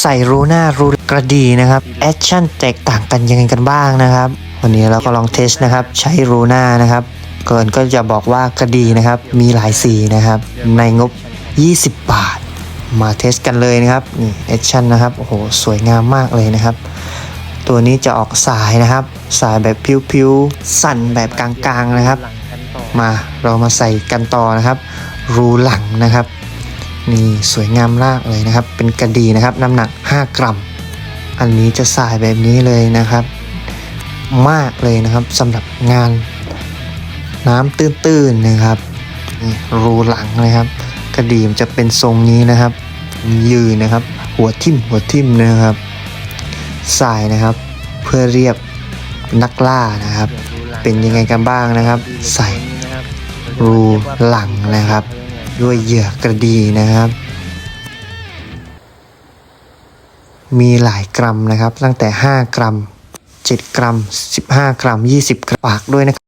ใส่รูหน้ารูกระดีนะครับแอคชั่นแตกต่างกันยังไงกันบ้างนะครับ วันนี้เราก็ลองเทสนะครับ ใช้รูหน้านะครับ เกินก็จะบอกว่ากระดีนะครับ มีหลายสีนะครับ ในงบ 20 บาท มาเทสกันเลยนะครับนี่แอคชั่นนะครับโอ้โหสวยงามมากเลยนะครับ ตัวนี้จะออกสายนะครับ สายแบบพิ้วๆสั่นแบบกลางๆนะครับ มาเรามาใส่กันต่อนะครับ รูหลังนะครับ นี่สวยงามมากเลยนะครับ เป็นกระดีนะครับน้ำหนัก 5 กรัม อันนี้จะสายแบบนี้เลยนะครับ มากเลยนะครับสำหรับงานน้ำตื้นๆนะครับนี่รูหลังนะครับ กระดีมจะเป็นทรงนี้นะครับ ยืนนะครับ หัวทิ่มหัวทิ่มนะครับสายนะครับ เพื่อเรียบนักล่านะครับ เป็นยังไงกันบ้างนะครับ ใส่รูหลังนะครับ ด้วยเหยื่อกระดีนะครับ มีหลายกรัมนะครับ ตั้งแต่ 5 กรัม 7 กรัม 15 กรัม 20 กรัมฝากด้วยนะครับ